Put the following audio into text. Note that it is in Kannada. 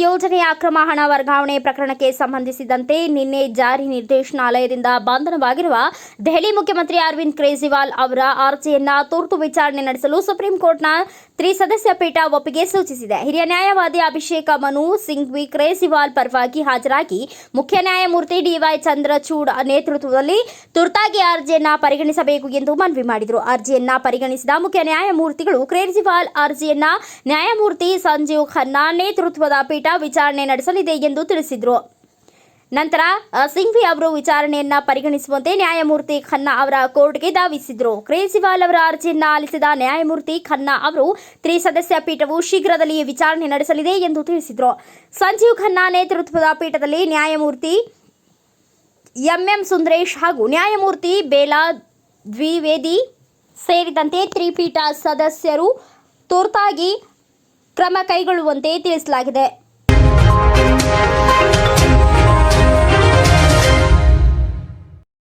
ಯೋಜನೆಯ ಅಕ್ರಮ ಹಣ ವರ್ಗಾವಣೆ ಪ್ರಕರಣಕ್ಕೆ ಸಂಬಂಧಿಸಿದಂತೆ ನಿನ್ನೆ ಜಾರಿ ನಿರ್ದೇಶನಾಲಯದಿಂದ ಬಂಧನವಾಗಿರುವ ದೆಹಲಿ ಮುಖ್ಯಮಂತ್ರಿ ಅರವಿಂದ್ ಕೇಜ್ರಿವಾಲ್ ಅವರ ಅರ್ಜಿಯನ್ನ ತುರ್ತು ವಿಚಾರಣೆ ನಡೆಸಲು ಸುಪ್ರೀಂ ಕೋರ್ಟ್ನ ತ್ರಿಸದಸ್ಯ ಪೀಠ ಒಪ್ಪಿಗೆ ಸೂಚಿಸಿದೆ. ಹಿರಿಯ ನ್ಯಾಯವಾದಿ ಅಭಿಷೇಕ ಮನು ಸಿಂಘ್ವಿ ಕೇಜ್ರಿವಾಲ್ ಪರವಾಗಿ ಹಾಜರಾಗಿ ಮುಖ್ಯ ನ್ಯಾಯಮೂರ್ತಿ ಡಿವೈ ಚಂದ್ರಚೂಡ್ ನೇತೃತ್ವದಲ್ಲಿ ತುರ್ತಾಗಿ ಅರ್ಜಿಯನ್ನ ಪರಿಗಣಿಸಬೇಕು ಎಂದು ಮನವಿ ಮಾಡಿದರು. ಅರ್ಜಿಯನ್ನ ಪರಿಗಣಿಸಿದ ಮುಖ್ಯ ನ್ಯಾಯಮೂರ್ತಿಗಳು ಕೇಜ್ರಿವಾಲ್ ಅರ್ಜಿಯನ್ನ ನ್ಯಾಯಮೂರ್ತಿ ಸಂಜೀವ್ ಖನ್ನಾ ನೇತೃತ್ವದ ಪೀಠ ವಿಚಾರಣೆ ನಡೆಸಲಿದೆ ಎಂದು ತಿಳಿಸಿದರು. ನಂತರ ಸಿಂಘ್ವಿ ಅವರು ವಿಚಾರಣೆಯನ್ನ ಪರಿಗಣಿಸುವಂತೆ ನ್ಯಾಯಮೂರ್ತಿ ಖನ್ನಾ ಅವರ ಕೋರ್ಟ್ಗೆ ಧಾವಿಸಿದ್ರು. ಕೇಜ್ರಿವಾಲ್ ಅವರ ಅರ್ಜಿಯನ್ನ ಆಲಿಸಿದ ನ್ಯಾಯಮೂರ್ತಿ ಖನ್ನಾ ಅವರು, ತ್ರಿಸದಸ್ಯ ಪೀಠವು ಶೀಘ್ರದಲ್ಲಿ ವಿಚಾರಣೆ ನಡೆಸಲಿದೆ ಎಂದು ತಿಳಿಸಿದರು. ಸಂಜೀವ್ ಖನ್ನಾ ನೇತೃತ್ವದ ಪೀಠದಲ್ಲಿ ನ್ಯಾಯಮೂರ್ತಿ ಎಂಎಂ ಸುಂದರೇಶ್ ಹಾಗೂ ನ್ಯಾಯಮೂರ್ತಿ ಬೇಲಾ ದ್ವಿವೇದಿ ಸೇರಿದಂತೆ ತ್ರಿಪೀಠ ಸದಸ್ಯರು ತುರ್ತಾಗಿ ಕ್ರಮ ಕೈಗೊಳ್ಳುವಂತೆ ತಿಳಿಸಲಾಗಿದೆ.